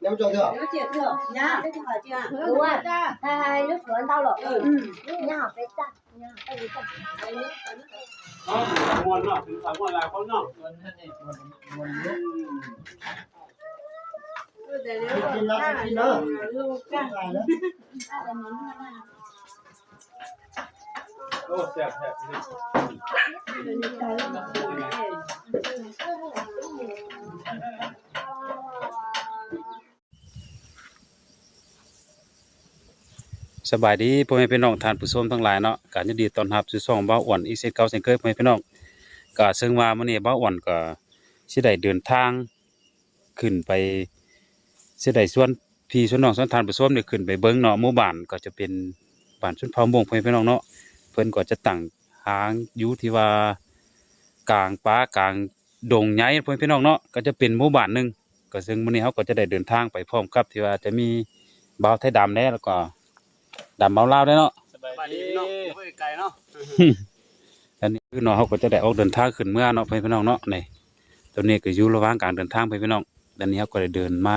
Nếu cho được. Nếu chuyện được nhá, thế thì hỏi chưa? Đúng rồi. Hai nước lớn đau rồi. Ừ. Nhà học phải chặt. Nhà học phải chặt. อ๋อมวนเนาะถึงสามวันลาเขาเนาะ Xin nó, xin สบายดีพ่อแม่พี่น้องทานผู้ชมทั้งหลายเนาะก็ยินดีต้อนรับสู่ช่องเบ้าอ้วนอีเช่นเก่าเช่นเคยพ่อแม่พี่น้องก็ซึ่งว่ามื้อนี้เบ้าอ้วนก็สิได้เดินทางขึ้นไปสิได้ส่วนพี่ส่วนน้องส่วนทานผู้ชมเนี่ขึ้นไปเบิ่งเนาะหมู่บ้านก็จะเป็นบ้านชนเผ่าม่วงพ่อแม่พี่น้องเนาะเพิ่นก็จะตั้งหางอยู่ที่ว่ากลางป่ากลาง ดงใหญ่พ่อแม่พี่น้องเนาะก็จะเป็นหมู่บ้านหนึงก็ซึ่งมื้อนี้เฮาก็จะได้เดินทางไปพร้อมกับที่ว่าจะมีบ่าวไทยดำแน่แล้วก็ดำเมาเหล้าได้เนาะสบายดีเนาะเฮ้ยไก่เนาะอันนี้คือเนาะเขาก็จะได้ออกเดินทางขึ้นเมื่อเนาะไปพี่น้องเนาะนี่ตัวนี้ก็อยู่ระหว่างการเดินทางไปพี่น้องดันนี้เขาก็ได้เดินมา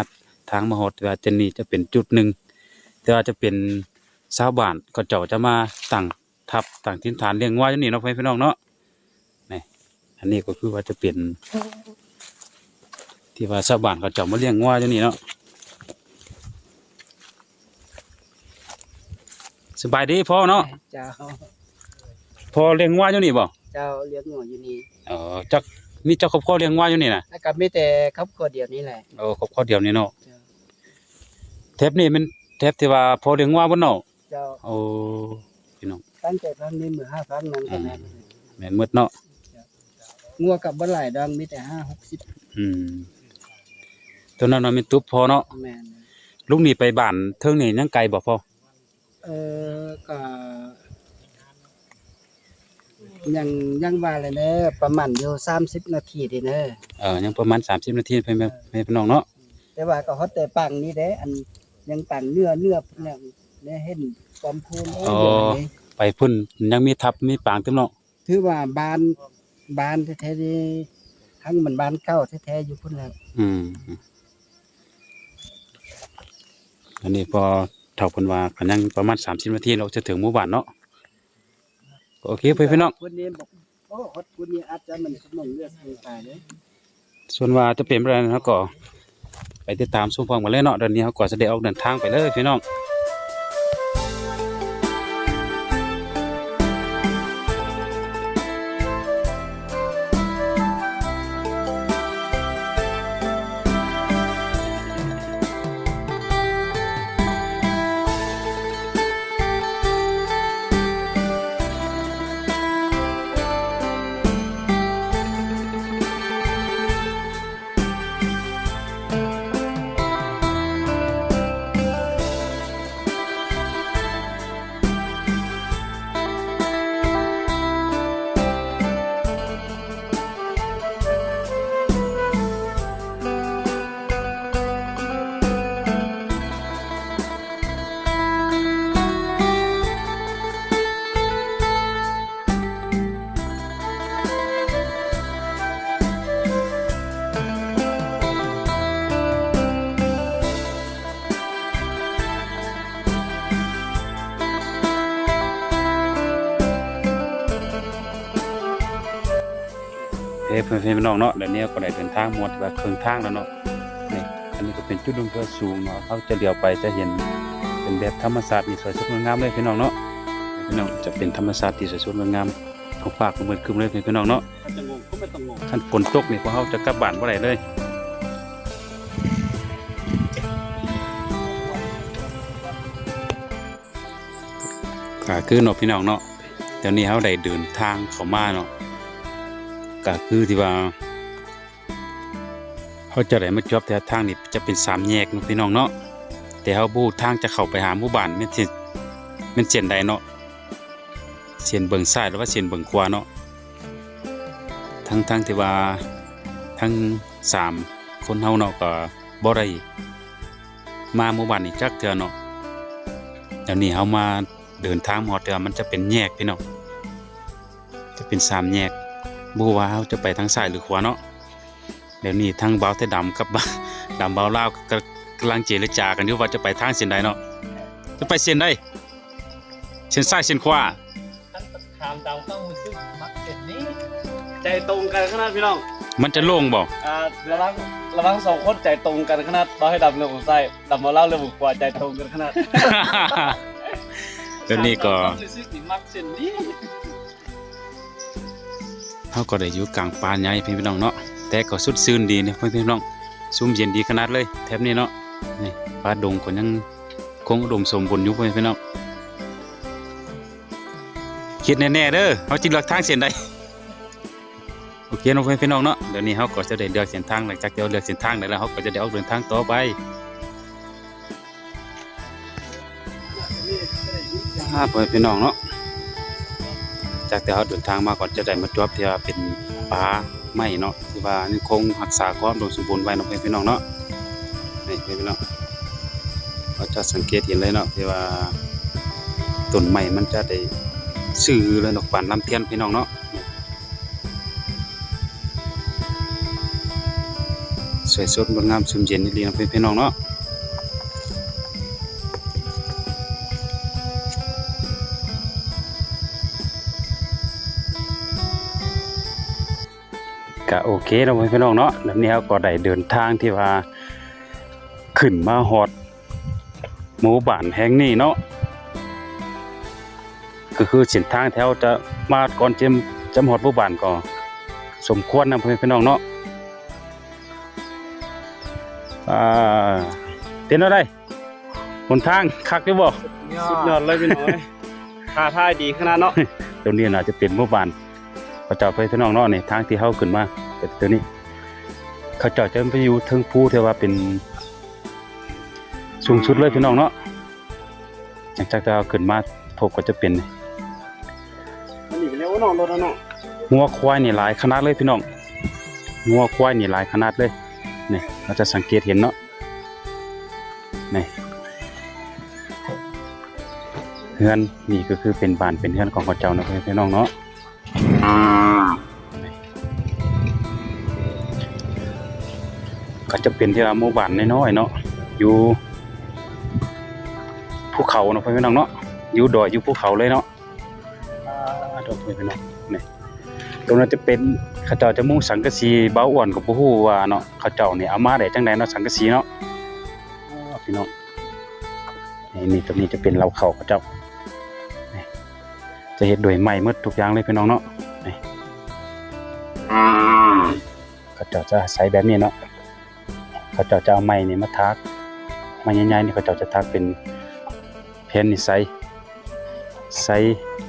ทางมาฮอดที่ว่าจะนี่จะเป็นจุดหนึ่งแต่ว่าจะเป็นชาวบ้านก็เจ้าจะมาตั้งทับตั้งถิ่นฐานเลี้ยงวัวอยู่นี่เนาะพี่น้องเนาะนี่อั นนี้ก็คือว่าจะเป็นที่ว่าชาวบ้านเขาเจ้ามาเลี้ยงวัวอยู่นี่เนาะสบายดีพ่อเนาะเจ้าพ่อเลี้ยงวัวอยู่นี่บ่เจ้าเลี้ยงหมูอยู่นี่เออจักมีเจ้าครอบครัวเลี้ยงวัวอยู่นี่นะแล้วก็มีแต่ครอบครัวเดียวนี้แหละเออครอบครัวเดียวนี่เนาะเจ้าเทปนี้มันเทปที่ว่าพ่อเลี้ยงวัวบ่เนาะเจ้าโอ้พี่น้องตั้งใจพันนี้มือห้าพันนั้นก็แม่นแม่นหมดเนาะ งัวกับบ่หลายดังมีแต่ห้าหกสิบอืมตัวนั้นน่ะมีตุ๊บพอเนาะแม่นลุงนี่ไปบ้านเทิงนี่ยังไกลบ่พ่อเออก็ยังยังว่าเลยเนอะประมาณอยู่สามสิบนาทีเดีเนอะเออยังประมาณ30นาทีเพิ่นแม่แม่พี่น้องเนาะแต่ว่าก็ฮอดแต่ปังนี่เด้ อันยังปังเนื้อเนื้อเนี่ยเนี่ยเห็นความพูนโอ้ยเดี๋ยวนี้ไปพุ่นยังมีทับมีปางเต็มเนาะถือว่าบ้าน บ้านแท้ๆนี่ทั้งมันบ้านเก่าแท้ๆอยู่พุ่นแล้วอืมอันนี้พอเท่าเพิ่นว่าก็ยังประมาณ30นาทีเราจะถึงหมู่บ้านเนาะก็โอเคเพื่อนพี่น้องคนนี้บอกโอ้ฮอดคนนี้อาจจะมันสมองเลือดสูงตายเลยส่วนว่าจะเป็นอะไรนะครับก็ไปติดตามชมฟังมาเลยเนาะเดี๋ยวนี้เขาก็จะได้ออกเดินทางไปเลยพี่น้อง พื่อนพี่น้องเนาะเดี๋ยวนี้ก็ได้เดินทางหมดว่าครึ่องทางแล้วเนาะนี่อันนี้ก็เป็นจุดลงเพื่อสูงเนาะเขาจะเลี้ยวไปจะเห็นเป็นแบบธรรมศาสตร์นี่สวยสดงดงามเลยพี่น้องเนาะพี่น้องจะเป็นธรรมศาสตร์ที่สวยสดงดงามท้องฟ้าก็เหมือนครึมเลยพี่น้องเนาะถ้าจะงงก็ไม่ต้องงงคันฝนตกนี่พวกเขาจะกลับบ้านบ่ได้เลยก็คือเนาะพี่น้องเนาะเดี๋ยวนี้เขาได้เดินทางเข้ามาเนาะ ก็คือที่ว่าเขาจะได้มาจอบแต่ทางนี่จะเป็นสามแยกนี่น้องเนาะแต่เขาบูทางจะเข้าไปหาหมู่บ้านม่นสิแม่นเส้นใดเนาะเส้นเบิ่งซ้ายหรือว่าเส้นเบิ่งขวาเนาะทั้งทั้งที่ว่าทั้งสามคนเฮาเนาะก็บ่ได้มาหมู่บ้านนี้จักเทื่อเนาะเดี๋ยวนี้เฮามาเดินทางมาฮอดเทื่อมันจะเป็นแยกพี่น้องจะเป็นสามแยก บ่รู้ว่าเฮาจะไปทางซ้ายหรือขวาเนาะดี๋ยวนี้ทั้งเบาแต่ดำกับบ่าดำเบาลาวก็กำลังเจรจากันอยู่ว่าจะไปทางเส้นใดเนาะจะไปเส้นใดเส้นซ้ายเส้นขวาท่านถามตามความรู้สึกมักเจ็ดนี้ใจตรงกันขนาดพี่น้องมันจะโล่งบ่อ่าระวังระวังสองคนใจตรงกันขนาดเราให้ดำเรื่องผมใส่ดำมาเล่าเรื่องผมกว่าใจตรงกันขนาดเดี๋ยวนี้ก็ความรู้สึกนี่มักเส้นนี้ เฮาก็ได้อยู่กลางป่าใหญ่พี่น้องเนาะแต่ก็สุดซื่นดีเนี่พี่น้องซุ่มเย็นดีขนาดเลยแถบนี้เนาะนี่ป่าดงก็ยังคงอุดมสมบูรณ์อยู่พี่น้องคิดแน่ๆเด้อเฮาจิเลือกทางเส้นใดโอเคเนาะพี่น้องเนาะเดี๋ยวนี้เฮาก็จะได้เลือกเส้นทางหลังจากที่เราเลือกเส้นทางได้แล้วเฮาก็จะได้ออกเดินทางต่อไปครับพี่น้องเนาะ จากที่เราเดินทางมาก่อนจะได้มาจบที่ว่าเป็นป่าไม้เนาะที่ว่ายังคงรักษาความอุดมสมบูรณ์ไว้เนาะพี่น้องเนาะนี่พี่น้องเราจะสังเกตเห็นเลยเนาะที่ว่าต้นไม้มันจะได้ซื่อเลยเนาะปานลำเทียนพี่น้องเนาะสวยสดงดงามชุ่มเย็นดีเนาะพี่น้องเนาะ โอเคเนาะพี่น้องเนาะแล้วนี้เราก็ได้เดินทางที่ว่าขึ้นมาฮอดหมู่บ้านแห่งนี้เนาะก็คือเส้นทางแถวจะมาก่อนจะจะมาฮอดหมู่บ้านก็สมควรนะพี่น้องเนาะอ่าเป็นอะไรหนทางคักอยู่บ่สุดยอดเลยพี่น้อยท่าทายดีขนาดเนาะตรงนี้น่าจะเป็นหมู่บ้าน เขาเจ้าไปพี่น้องเนาะนี่ทางที่เฮาขึ้นมาเป็นตัวนี้ เขาเจ้าจะไปอยู่เทิงภูที่ว่าเป็น สูงสุดเลยพี่น้องเนาะหลังจากที่เราขึ้นมาพบก็จะเป็นมันนี่ก็เรียกว่าน้องรถแล้วเนาะงัวควายนี่หลายขนาดเลยพี่น้องงัวควายนี่หลายขนาดเลยนี่เราจะสังเกตเห็นเนาะนี่เฮือนนี่ก็คือเป็นบ้านเป็นเฮือนของเขาเจ้าเนาะพี่น้องเนาะ ก็จะเป็นที่ว่าหมู่บ้านน้อยๆเนาะอยู่ภูเขาเนาะพี่น้องเนาะอยู่ดอยอยู่ภูเขาเลยเนาะดอกพี่น้องนี่ตรงนั้นจะเป็นเขาเจ้าจะมุ่งสังกะสีเบ้าอ้วนกับบ่ฮู้ว่าเนาะเขาเจ้านี่ยเอามาได้จังไดเนาะสังกะสีเนาะพี่น้องนี่นี่ตรงนี้จะเป็นเหล่าเขาเขาเจ้าจะเฮ็ดด้วยไม้หมดทุกอย่างเลยพี่น้องเนาะนี่เขาเจ้าจะใช้แบบนี้เนาะ เขาเจ้าจะเอาไม้นี่มาทักไม้ใหญ่ๆนี่เขาเจ้าจะทักเป็นแผ่นนี่ใส่ใส่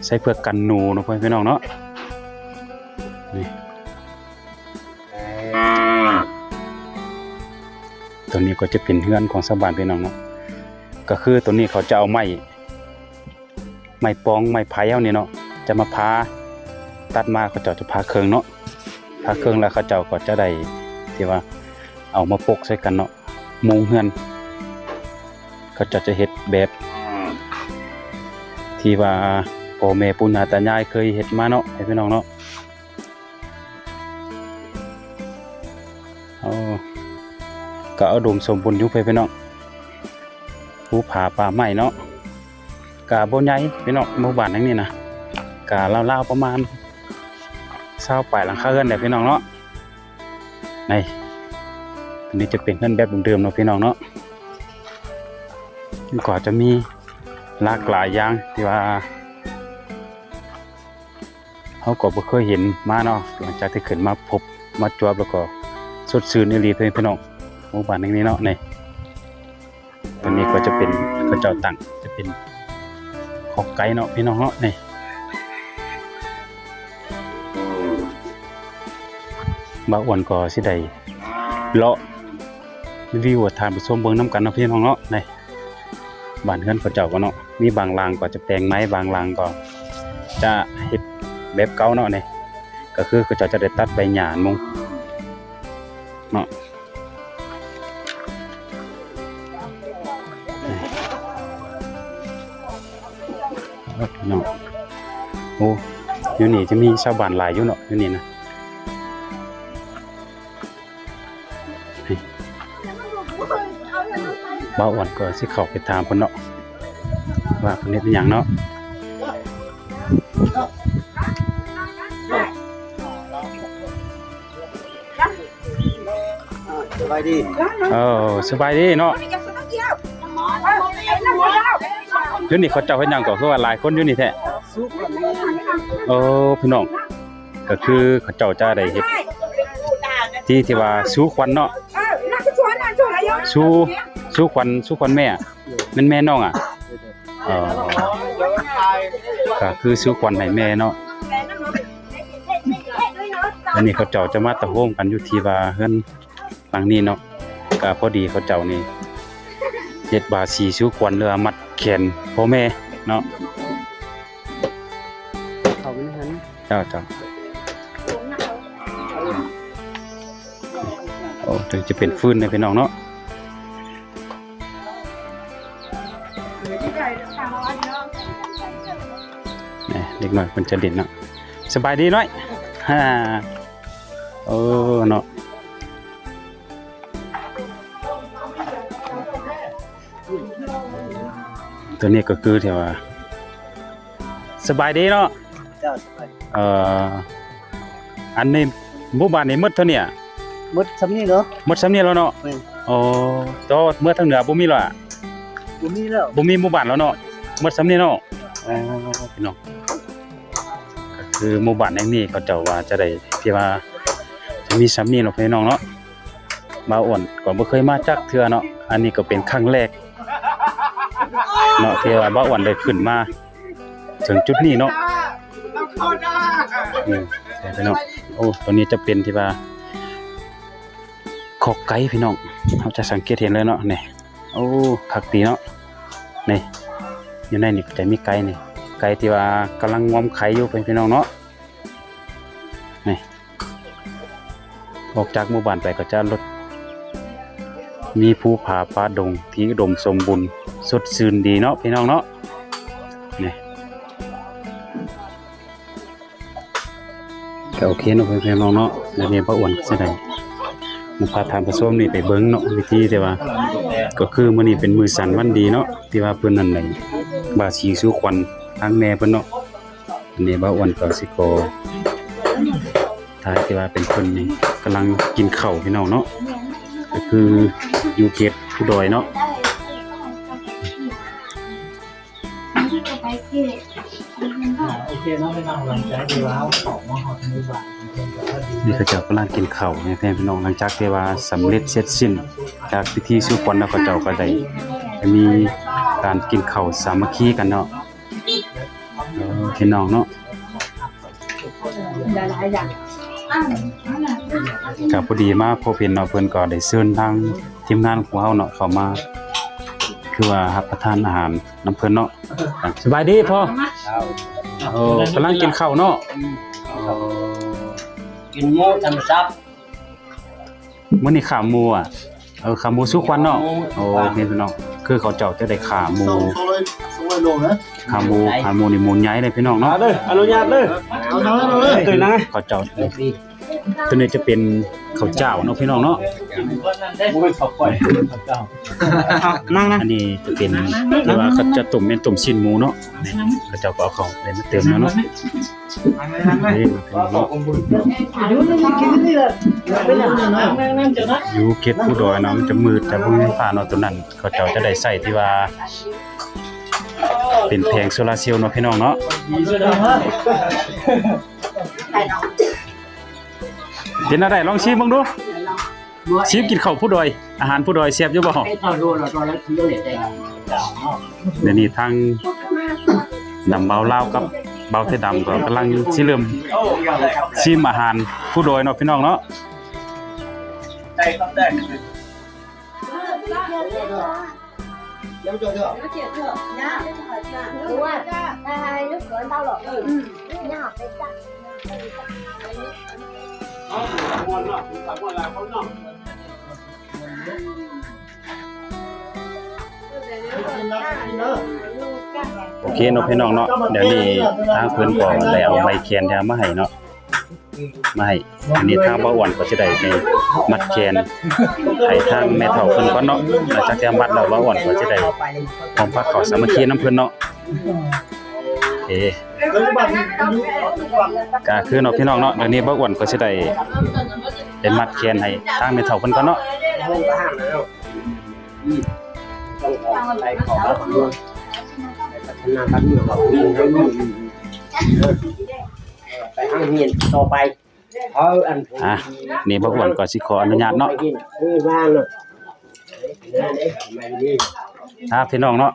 ใส่เพื่อกันหนูเนาะพี่น้องเนาะนี่ตัวนี้ก็จะเป็นเฮือนของสาวบ้านพี่น้องเนาะก็คือตัวนี้เขาจะเอาไม้ไม้ปองไม้ไผ่เอานี่เนาะจะมาพาตัดมาเขาเจ้าจะพาเครื่องเนาะพาเครื่องแล้วเขาเจ้าก็จะได้ที่ว่า เอามาปกใส่กันเนาะมุงเฮือนเขาจ้าจะเฮ็ดแบบ ที่ว่าพ่อแม่ปู่ย่าตายายเคยเฮ็ดมาเนาะให้พี่น้องเนาะเอาก็เอาดมสมบูรณ์ยู่ไปพี่น้องภูผาป่าไม้เนาะกาบ่ใหญ่พี่น้องหมู่บ้านแห่งนี้นะกาเล่าๆประมาณ20ปลายหลังคาเรือนแหละพี่น้องเนาะนี่อัน นี้จะเป็นเรือนแบบเดิมๆเนาะพี่น้องเนาะก็จะมีหลากหลายอย่างที่ว่าเขาก็บ่เคยเห็นมาเนาะหลังจากที่ขึ้นมาพบมาจวบแล้วก็สดชื่นอีหลีเพื่อนพี่น้องหมู่บ้านแห่งนี้เนาะนี่ตรงนี้ก็จะเป็นกระเจ้าตั้งจะเป็นขอกไก่เนาะพี่น้องเนาะนี่บ่าอ้วนก็สิได้เลาะ วิวทานผู้ชมเบิ่งนํกันนะพี่น้องเนาะในบ้านเฮือนเขาเจ้าก็เนาะมีบางลางก็จะแปลงไม้บางลางก็ จะเฮ็ดแบบเก่าเนาะนี่ก็คือเขาเจ้าจะได้ตัดใบหญ้ามุงเนาะครับพี่น้องโอ้อยู่นี่จะมีชาวบ้านหลายอยู่เนาะอยู่นี่นะ บ่าวอ่อนก็สิเข้าไปถามเพิ่นเนาะว่าเพิ่นเฮ็ดอิหยังเนาะสบายดีเออสบายดีเนาะอยู่นี่เขาเจ้าเฮ็ดหยังก็คือว่าหลายคนอยู่นี่แท้สุขแม่เออพี่น้องก็คือเขาเจ้าจะได้เฮ็ดที่ที่ว่าสู้ควันเนาะสู้ สู้ควันสู้ควันแม่แม่นแม่น้องอะเออก็คือสู้ควันให้แม่เนาะอันนี้เขาเจ้าจะมาตะโฮมกันอยู่ที่ว่าเฮือนหลังนี้เนาะก็พอดีเขาเจ้านี่เฮ็ดบาสีสู้ควันเรือมัดแขนพ่อแม่เนาะเขาเป็นหันเจ้าเจ้าโอ้ถึงจะเป็นฟืนนะพี่น้องเนาะ นี่เด็กน้อยมันจะเด่นเนาะสบายดีน้อยฮ่าโอ้เนาะตัวนี้ก็คือที่ว่าสบายดีเนาะเจ้าสบายเอ่ออันในหมู่บ้านนี้หมดเท่าเนี้หมดสำนี้เนาะหมดสำเนียงแล้วเนาะแม่นอ๋อแตอเมื่อทางเหนือบ่มีแล้วอะบ่มีแล้วบ่มีหมู่บ้านแล้วเนาะหมดสำเนียงเนาะอ๋อพี่น้องก็ คือหมู่บ้านแห่งนี้เขาเจ้าว่าจะได้ที่ว่าจะมีสำเนียงเนาะพี่น้องเนาะมาอ่อนก่อนบ่เคยมาจักเทื่อเนาะอันนี้ก็เป็นครั้งแรกเนาะที่ว่าบ่อ่อนได้ขึ้นมา ถึงจุดนี้เนาะอืมใช่พี่น้องโอ้ตัวนี้จะเป็นที่ว่าขอกไก่พี่น้องเราจะสังเกตเห็นเลยเนาะนี่โอ้คักดีเนาะนี่อยู่ในนี่จะมีไก่นี่ ไก่ที่ว่ากำลังงอมไข่อยู่เป็นพี่น้องเนาะนี่ออกจากหมู่บ้านไปก็จะรถมีภูผาฟ้าดงที่อุดมสมบูรณ์สดชื่นดีเนาะพี่น้องเนาะนี่ก็โอเคเนาะพี่น้องเนาะแล้วนี่ป้าอ้วนก็จะได้มันพาทานผสมนี่ไปเบิ่งเนาะวิธีแต่ว่า ก็คือมื้อนี้เป็นมือสันวันดีเนาะที่ว่าเพิ่นนั่นได้บาสีสู่ขวัญ ทางแม่เพิ่นเนาะอันนี้บ่าอ้วนก็สิขอทายที่ว่าเป็นเพิ่นนี่กำลังกินข้าวพี่น้องเนาะก็คืออยู่เขตผู้ดอยเนาะนี่เขาเจ้ากำลังกินเข้าวแม่พี่น้องหลังจากที่ว่าสำเร็จเสร็จสิ้น จากพิธีสู่ขวัญแล้วเขาเจ้าก็ได้มีการกินเข้าสามัคคีกันเนาะ เออพี่น้องเนาะก็พอดีมาพบเห็นเนาะเพิ่นก็ได้เชิญทางทีมงานของเฮาเนาะเข้ามา คือว่ารับประทานอาหารนํเพิ่นเนาะอะสบายดีพ่อโอ้กำลังกินข้าวเนาะโอ้กินหมูทำซับมื้อนี้ขาหมูอะเออขาหมูสุกวันเนาะโอ้พี่น้อง คือเขาเจ้าจะได้ขาหมูส่งส่งเลยส่งเลยลงนะขาหมูขาหมูนี่หมูใหญ่เลยพี่น้องเนาะเด้ออนุญาตเด้อเอาน้อยเอาเลยตื่นนะเขาเจ้าตัวนี้จะเป็น ข้าวเจ้าเนาะพี่น้องเนาะบ่เป็นข้าวก้อยข้าวเจ้านั่งนะอันนี้จะเป็นที่ว่าเขาจะต้มเป็นต้มชิ้นหมูเนาะเขาเจ้าก็เอาของเลยมาเติมแล้วเนาะนี่เนาะอยู่นี่กินนี่แหละเป็นอย่างนั้นนะนั่งๆจะนะอยู่เขตผู้ดอยเนาะมันจะมืดแต่บ่มีฟ้าเนาะตัวนั้นเขาเจ้าจะได้ใส่ที่ว่าเป็นแผงโซลาร์เซลล์เนาะพี่น้องเนาะดีด้วยนะฮะ เป็นอะไรลองชิมเบิ่งดูชิมกินข้าวผู้ดอยอาหารผู้ดอยแซ่บอยู่บ่ไอ้ตอนรู้เราตอนนั้นคิดว่าเหลือใจเดี๋ยวนี้ทางดำเบาลาวกับเบาไทยดำก็กำลังสิเริ่มโอ้ยอะไรครับชิมอาหารผู้ดอยเนาะพี่น้องเนาะได้ครับได้เดี๋ยว เจอเถอะ đúng rồi hai lúc nữa tao lột ừ nhà học phải chắc โอเคเนาะพี่น้องเนาะเดี๋ยวนี้ทางเพิ่นก็ได้เอาใบเขียนแถมมาให้เนาะมาให้อันนี้ทางบ่อ้วนก็สิได้ไปมัดแขนให้ทางแม่เฒ่าเพิ่นก่อนเนาะหลังจากที่มัดแล้วบ่อ้วนก็สิได้พร้อมพักเข้าสามัคคีนํเพิ่นเนาะโอเค ก็คือเนาะพี่น้องเนาะเดี๋ยวนี้บ่อ้วนก็สิได้ได้มัดแขนให้ทางแม่เฒ่าเพิ่นก่อนเนาะห้องห้ามแล้วอืมต้องออกไปขอรับเมืองไปพัฒนาบ้านเมืองเขาดีให้ลูกเออไปห้างเฮียนต่อไปเพราอันอะนี่บ่อ้วนก็สิขออนุญาตเนาะนี่ว่างเนาะนี่นี่ไม่นี่อ่าพี่น้องเนาะ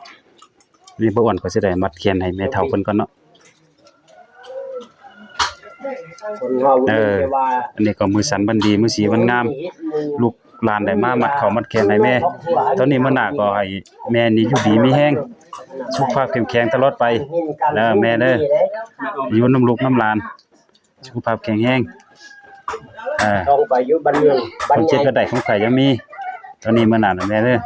นี่บ่อ้วนก็สิได้มัดแขนให้แม่เฒ่าเพิ่นก่อนเนาะ คนเราเออว่าอันนี้ก็มือสันบันดีมือสีมันงาม ลูกหลานได้มามัดเขามัดแขนให้แม่ ตอนนี้มื้อหนาก็ให้แม่นี่อยู่ดีมีแฮงสุขภาพเข้มแข็งตลอดไป เด้อแม่เด้อ อยู่น้ำลูกน้ำหลานสุขภาพแข็งแรงอ่า ต้องไปอยู่บ้านเมืองคนเจ็บก็ไดของไข่ยังมี ตอนนี้มื้อหน้าน่ะแม่เด้อ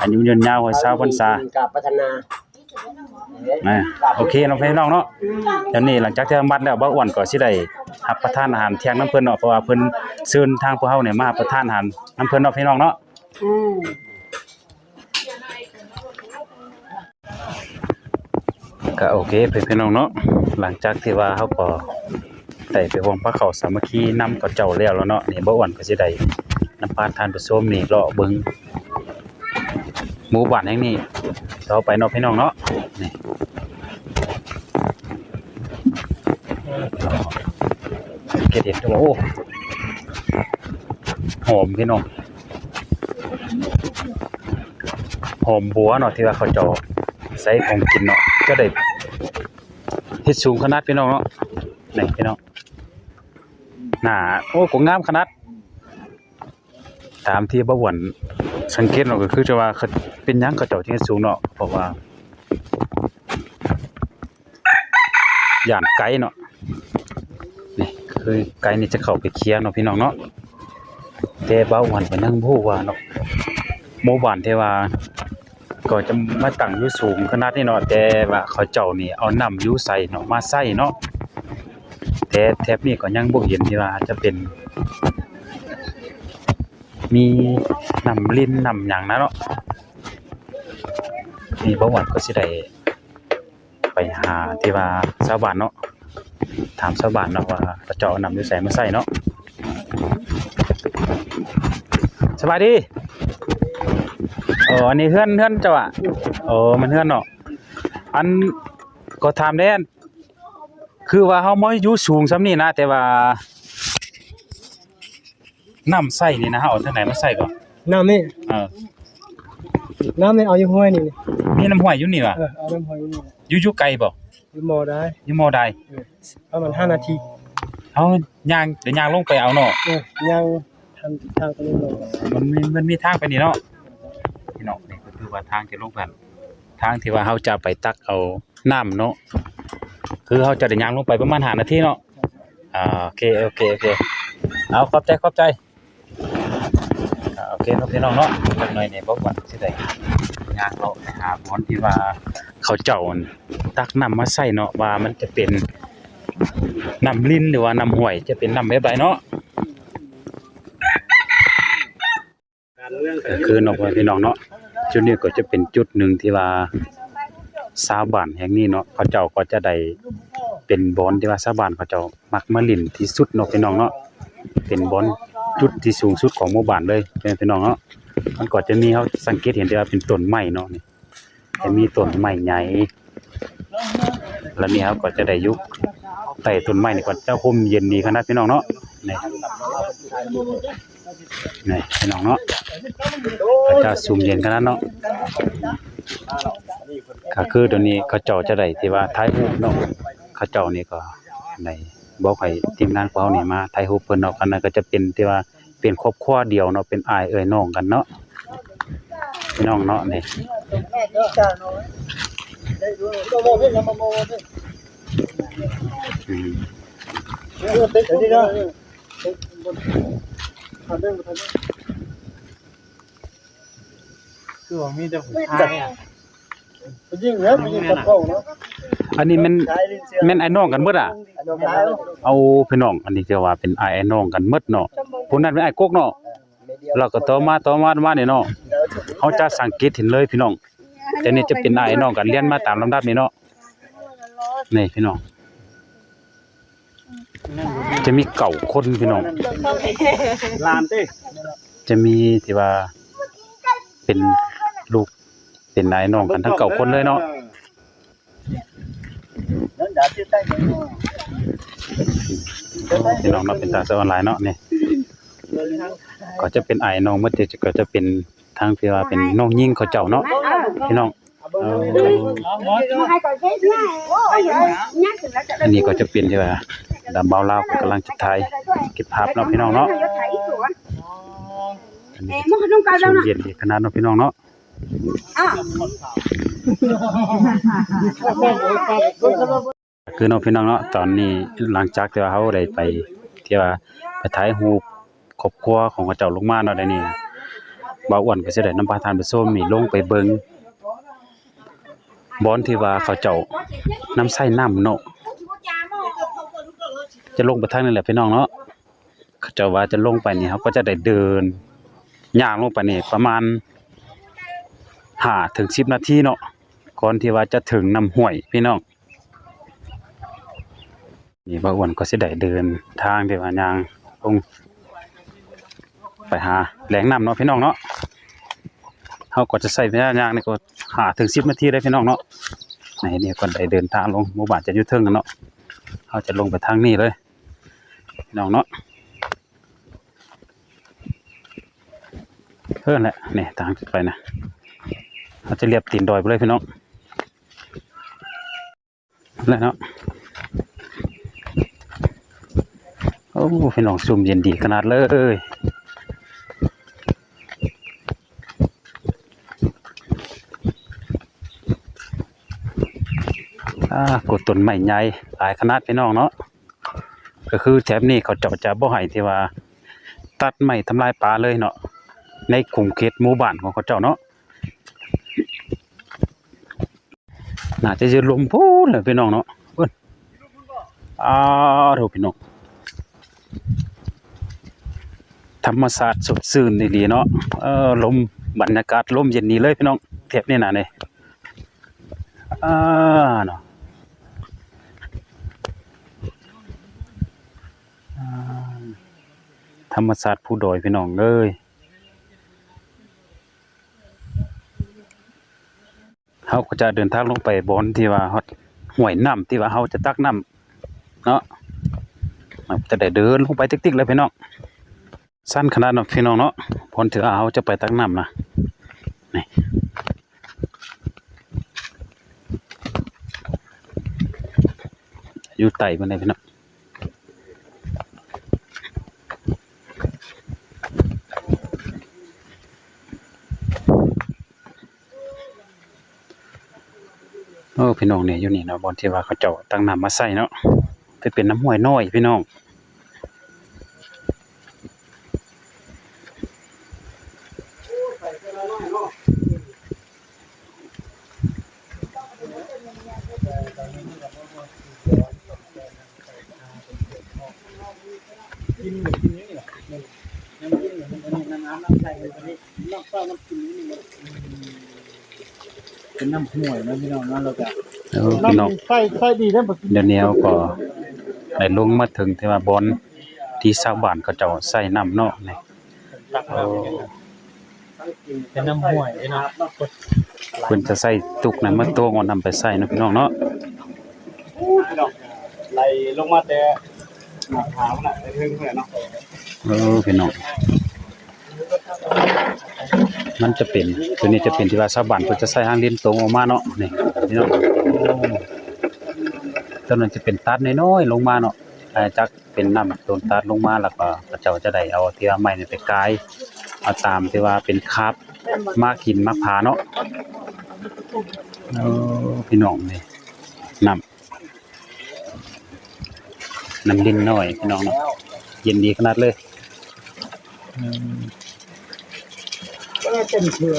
อายุยืนยาวให้ชาวพรรษา กับพัฒนา โอเคเนาะพี่น้องเนาะตอนนี้หลังจากที่มัดแล้วบ่อ้วนก็สิได้รับประทานอาหารเที่ยงน้ำเพิ่นเนาะเพราะว่าเพิ่นเชิญทางพวกเฮาเนี่ยมารับประทานอาหารน้ำเพิ่นเนาะพี่น้องเนาะก็โอเคเพื่อนพี่น้องเนาะหลังจากที่ว่าเฮาก็ได้ไปวงพระเขาสามัคคีนำกับเจ้าแล้วแล้วเนาะนี่บ่อ้วนก็สิได้นำพาทานผู้มนี่เลาะเบิ่ง หมูบ้านแห่งนี้ต่อไปเนาะพี่น้องเนาะนี่เกดเห็นตัวโอ้หอมพี่น้องหอมบัวเนาะที่ว่าเขาเจาะใส่ของกินเนาะก็ได้เฮ็ดสูงขนาดพี่น้องเนาะนี่พี่น้องหนาโอ้ก็งามขนาดตามที่บ่หวน สังเกตเนาะก็คือจะว่าเป็นยังเขาเจ้าที่สูงเนาะเพราะว่าย่านไกลเนาะนี่คือไกลนี่จะเข้าไปเคลียร์เนาะพี่น้องเนาะแต่บ่หวนก็ยังบ่ฮู้ว่าเนาะหมู่บ้านเทว่าก็จะมาตั้งอยู่สูงขนาดนี้เนาะแต่ว่าเขาเจ้านี่เอาน้ำอยู่ใส่เนาะมาใส่เนาะแต่แถบนี้ก็ยังบ่เห็นที่ว่าจะเป็น มีนำลิ้นนำหยังนะเนาะนี่บ่หวันก็สิได้ไปหาที่ว่าชาวบ้านเนาะถามชาวบ้านเนาะว่าเขาจ้าเอาน้ำอยู่ใส่มาใส่เนาะสบายดีเอออันนี้เฮือนเฮือนเจ้าอะเออมันเฮือนเนาะอันก็ถามได้คือว่าเฮาบ่อยู่สูงซ้ำนี้นะแต่ว่า น้ำใส่นี่นะเฮาเอาทางไหนมาใส่ก่อนน้ำนี่เออน้ำนี่เอาอยู่ห้วยนี่นี่มีน้ำห้วยอยู่นี่ว่ะเออเอาน้ำห้วยนี่แหละอยู่อยู่ไกลบ่อยู่หมอได้อยู่มอใดประมาณห้านาทีเฮาย่างเดี๋ยวย่างลงไปเอาเนาะเออย่างทางทางตรงนี้ลงมันมีมันมีทางไปนี่เนาะพี่น้องนี่ก็คือว่าทางจะลงไปทางที่ว่าเฮาจะไปตักเอาน้ำเนาะคือเฮาจะได้ย่างลงไปประมาณ5นาทีเนาะอ่าโอเคโอเคโอเคเอาขอบใจขอบใจอ่า โอเคเนาะพี่น้องเนาะจักหน่อยเนี่ยบอกว่าสิได้งานเราไปหาบอนที่ว่าเขาเจ้าอั่นตักน้ำมาใส่เนาะว่ามันจะเป็นน้ำลิ้นหรือว่าน้ำห้วยจะเป็นน้ำแบบใดเนาะก็คือเนาะพี่น้องเนาะจุดนี้ก็จะเป็นจุดหนึ่งที่ว่าชาวบ้านแห่งนี้เนาะเขาเจ้าก็จะได้เป็นบอนที่ว่าชาวบ้านเขาเจ้ามักมาเล่นที่สุดเนาะพี่น้องเนาะเป็นบอน จุดที่สูงสุดของหมู่บ้านเลยเป็นพี่น้องเนาะมันก็จะมีเขาสังเกตเห็นได้ว่าเป็นต้นไม้เนาะนี่จะมีต้นไม้ใหญ่แล้วนี่ครับก็จะได้ยุคใต้ต้นไม้นี่ก็จะห่มเย็นดีขนาดพี่น้องเนาะนี่นี่พี่น้องเนาะก็จะสูมเย็นขนาดเนาะก็คือตัวนี้เขาเจ้าจะได้ที่ว่าท้ายรูเนาะเขาเจ้านี่ก็ใน บอกให้ทีมงานของเรานี่มาถ่ายรูปเพิ่นเนาะกันนั้นก็จะเป็นที่ว่าเป็นครอบครัวเดียวเนาะเป็นอ้ายเอ้ยน้องกันเนาะพี่น้องเนาะนี่แม่ก็จ้าน้อยได้ดูโมโมเพิ่นโมโมเพิ่นอืมเออเต็มที่แล้วทันเด้ทันเด้คือว่ามีแต่ผู้ชายอะ ยิงแล้วยิงกับเขาเนาะถ อันนี้แมันแม่นไอ้น้องกันเบิดอะอันนั้นแล้วเอาพี่น้อง อันนี้จะว่าเป็นไอ้ไอ้น้องกันเบิดเนาะผู้นั้นเป็นไอ้กกเนาะเราก็ต่อมาต่อมามานี่เนาะเฮาจะสังเกตเห็นเลยพี่น้อง แต่นี่จะเป็นไอ้น้องกันเรียนมาตามลำดับนี่เนาะนี่พี่น้อง จะมีเก่าคนพี่น้อง ลานติจะมีที่ว่าเป็นลูกเป็นนายน้องกันทั้งเก่าคนเลยเนาะนั่นดาที่ใต้ พี่น้องเนาะเป็นตาเซออนไลน์เนาะนี่ก็จะเป็นไอ้น้องเมื่อเจะก็จะเป็นทางที่ว่าเป็นน้องยิ่งเขาเจ้าเนาะพี่น้องเออ hai còn chết nha ôi giời nhắc thì nó อันนี้ก็จะเป็นที่ว่าดำเบาลาวก็กำลังจะถ่ายเก็บภาพเนาะพี่น้องเนาะอันนี้ em nó không cao ช đâu ม nè เย็นดีขนาดเนาะพี่น้องเนาะ à คือน้องพี่น้องเนาะตอนนี้หลังจากที่ว่าเขาได้ไปที่ว่าไปถ่ายรูปครอบครัวของเขาเจ้าลงมาเนาะได้นี่บ่าวอ้วนก็สิได้นำพาทานไปส้มนี่ลงไปเบิ่งบอนที่ว่าเขาเจ้านำใส่น้ำเนาะจะลงไปทางนั้นแหละพี่น้องเนาะเขาเจ้าว่าจะลงไปนี่เขาก็จะได้เดินย่างลงไปนี่ประมาณ 5ถึง10นาทีเนาะก่อนที่ว่าจะถึงน้ำห้วยพี่น้องนี่บ่าอ้วนก็สิได้เดินทางที่ว่ายางลงไปหาแหล่งน้ำเนาะพี่น้องเนาะเฮาก็จะใช้เวลายางนี่ก็5ถึง10นาทีได้พี่น้องเนาะในนี่ก็ได้เดินทางลงหมู่บ้านจะอยู่เทิงกันเนาะเฮาจะลงไปทางนี้เลยพี่น้องเนาะเพิ่อนแหละนี่ทางไปนะ เฮาจะเรียบตีนดอยไปเลยพี่น้องนั่นแหละเนาะโอ้พี่น้องซุ่มเย็นดีขนาดเลยกดต้นไม้ใหญ่หลายขนาดพี่น้องเนาะก็คือแถบนี้เขาเจาะจะบ่ให้ที่ว่า ตัดไม้ทำลายป่าเลยเนาะในกลุ่มเขตหมู่บ้านของเขาเจ้าเนาะ น่าจะยืนลมพูนเลยพี่น้องเนาะเพิ่นอ้าวโถพี่น้องธรรมศาสตร์สดชื่นดีเนาะเออลมบรรยากาศลมเย็นนี้เลยพี่น้องเทียบนี่น่ะนี่อ่าเนาะอ่าธรรมศาสตร์ผู้ดอยพี่น้องเอ้ย เฮาก็จะเดินทางลงไปบอนที่ว่าฮอดห้วยน้ำที่ว่าเฮาจะตักน้ำเนาะจะได้เดินลงไปติ๊กๆเลยพี่น้องสั้นขนาดนั้นพี่น้องเนาะพรถือเอาจะไปตักน้ำนะนี่อยู่ไต่บนไดพี่น้อง พี่น้องเนี่ยอยู่นี่เนาะบอนที่ว่าเขาเจ้าตั้งน้ำมาใส่เนาะไปเป็นน้ำห้วยน้อยพี่น้องเป็นน้ำห่วยนะพี่น้องนะเราจะแล้วพี่น้อง ใส่ใส่ดีนะบ่เดี๋ยวนี้เราก็ได้ลงมาถึงที่ว่าบอนที่ชาวบ้านเขาเจ้าใส่น้ำเนาะนี่โอ้เป็นน้ำห่วยเลยเนาะเพิ่นจะใส่ตุกนั้นมาตวงเอาน้ำไปใส่เนาะพี่น้องเนาะพี่น้องไหลลงมาแต่หน้าผามันน่ะได้ถึงเพิ่นเนาะเออพี่น้อง มันจะเป็นตัวนี้จะเป็นที่ว่าชาวบ้านเพิ่นจะใส่หางเลียนตรงออกมาเนาะนี่พี่น้องโอ้ตัวนั้นจะเป็นตัดน้อยๆลงมาเนาะจักเป็นน้ำต้นตัดลงมาแล้วก็เขาเจ้าจะได้เอาที่ว่าไม้นี่ไปกายเอาตามที่ว่าเป็นคาบมากินมาพาเนาะพี่น้องนี่น้ำน้ำดินน้อยพี่น้องเนาะเย็นดีขนาดเลย ก็เป็นเชื่อ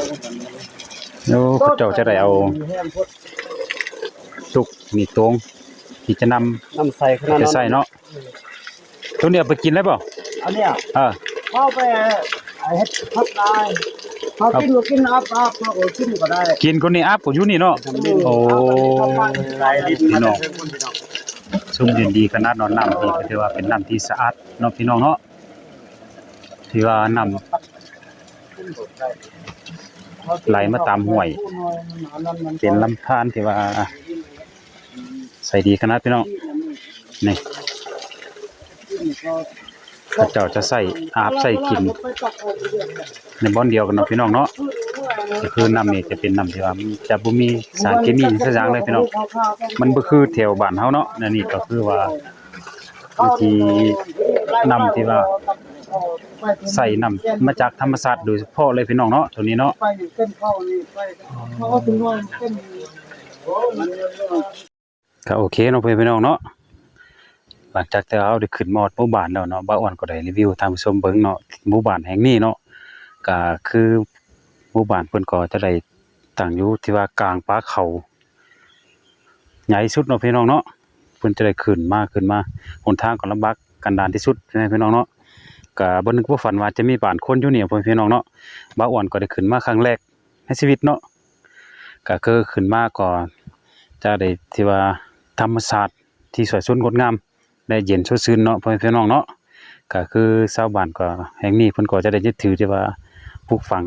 แล้วเขาเจ้าจะได้เอาแห้งพดตุกมีตรงที่จะนำน้ำใส่ขนาดจะนั้นใส่เนาะตัวนี้เอาไปกินได้เปล่าอันเนี้ยเออเข้าไปไอ้เฮ็ดพักได้เขากินก็กินอัพอัพเขาก็กินก็ได้ กินคนนี้อัพก็อยู่นี่เนาะโอ้ไรลิ้นพี่น้องชุ่มเย็นดีขนาดเนอนน้ำนี่ก็ถือว่าเป็นน้ำที่สะอาดเนาะพี่น้องเนาะถือว่าน้ำ ไหลมาตามห้วย เป็นลำธารที่ว่า ใส่ดีขนาดพี่น้องนี่ข้าเจ้าจะใส่อาบใส่กิน ในบ่อนเดียวกันเนาะพี่น้องเนาะก็คือน้ำนี่จะเป็นน้ำที่ว่ามันจะบ่มีสารเคมีสักอย่างเลยพี่น้องมันบ่คือแถวบ้านเฮาเนาะนั่นนี่ก็คือว่าบางทีน้ำที่ว่า ใส่น้ำมาจากธรรมชาสติโดยเฉพาะเลยพี่น้องเนาะตัวนี้เนาะก็โอเคเนาะเพื่อนพี่น้องเนาะหลังจากที่เราได้ขึ้นมอดหมู่บ้านแล้วเนาะบ้าอ้วนก็ได้รีวิวทางผู้ชมเบิ่งเนาะหมู่บ้านแห่งนี้เนาะก็คือหมู่บ้านเพิ่นก็จะได้ตั้งอยู่ที่ว่ากลางป่าเขาใหญ่สุดเนาะพี่น้องเนาะเพิ่นจะได้ขึ้นมาขึ้นมาหนทางก็ลำบากกันดานที่สุดใช่ไหมพี่น้องเนาะ ก็บ่นึกบ่ฝันว่าจะมีบ้านคนอยู่เนี่เพิ่นพี่น้องเนาะบ้าอ้วนก็ได้ขึ้นมาครั้งแรกในชีวิตเนาะก็คือขึ้นมาก็จะได้ที่ว่าธรรมศาสตร์ที่สวยสดงดงามได้เย็นสดชื่นเนาะพ่อพี่น้องเนาะก็คือชาวบ้านก็แห่งนี้เพิ่นก็จะได้ยึดถือที่ว่าปลูกฝัง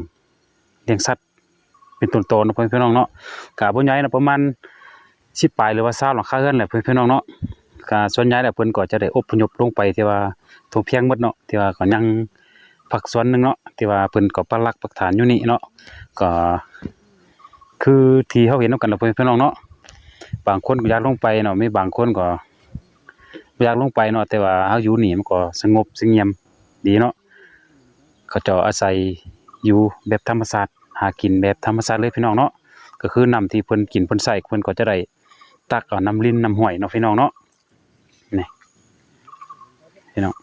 เลี้ยงสัตว์เป็นต้นโตนาะพ่อแม่พี่น้องเนาะก็บ่ใหญ่นะประมาณ10ปลายหรือว่า20หลังคาเรือนแหละเพื่อแม่พี่น้องเนาะ ก็ส่วนใหญ่แล้วเพิ่นก็จะได้อพยพลงไปที่ว่าทุ่งเพียงหมดเนาะที่ว่าก็ยังผักสวนหนึงเนาะที่ว่าเพิ่นก็ปักหลักปักฐานอยู่นี่เนาะก็ คือที่เฮาเห็นนำกันเนาะพ่อแม่พี่น้องเนาะบางคนก็อยากลงไปเนาะมีบางคนก็บ่อยากลงไปเนาะแต่ว่าเฮาอยู่นี่มันก็สงบสงเงียมดีเนาะเขาเจ้าอาศัยอยู่แบบธรรมชาติหากินแบบธรรมชาติเลยพี่น้องเนาะก็คือน้ำที่เพิ่นกินเพิ่นใช้เพิ่นก็จะได้ตักเอาน้ำลิ้นน้ำห้วยเนาะพี่น้องเนาะ พี่น้อง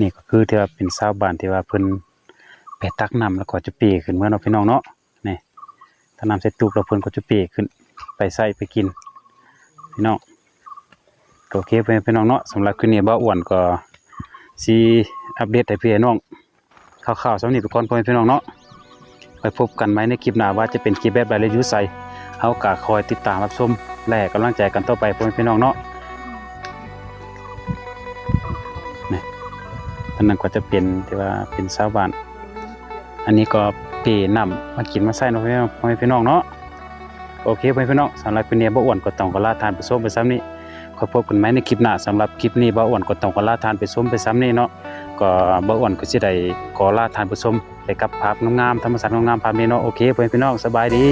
นี่ก็คือที่ว่าเป็นชาวบ้านที่ว่าเพิ่นไปตักน้ำแล้วก็จะเปขึ้นเมื่อเนาะพี่น้องเนาะนี่ถ้าน้ำเสร็จตุบแล้วเพิ่นก็จะเปขึ้นไปใส่ไปกินพี่น้องก็โอเคไปพี่น้องเนาะสำหรับคืนนี้บ่อ้วนก็สิอัปเดตให้พี่น้องข่าวๆสำนี้ไปก่อนพ่อแม่พี่น้องเนาะไปพบกันไหมในคลิปหน้าว่าจะเป็นคลิปแบบใดเลยยู่ใส่เฮาก็คอยติดตามรับชมและกำลังใจกันต่อไปพ่อแม่พี่น้องเนาะ อันนั้นก็จะเป็นที่ว่าเป็นชาวบ้าน อันนี้ก็เปน้ำมากินมาใส่เนาะพ่อแม่พี่น้องเนาะโอเคพื่อนพี่น้องสำหรับคลิปนี้บ่อ้วนก็ต้องขอลาทานไปส้มไปซ้ำนี้ขอพบกันใหมในคลิปหน้าสำหรับคลิปนี้บ่อ้วนก็ต้องขอลาทานไปส้มไปซ้ำนี้เนาะก็บ่อ้วนก็สิได้ขอลาทานไปส้มไปกับภาพงามๆธรรมชาติงามๆภาพนี้เนาะโอเคพ่อนพี่น้องสบายดี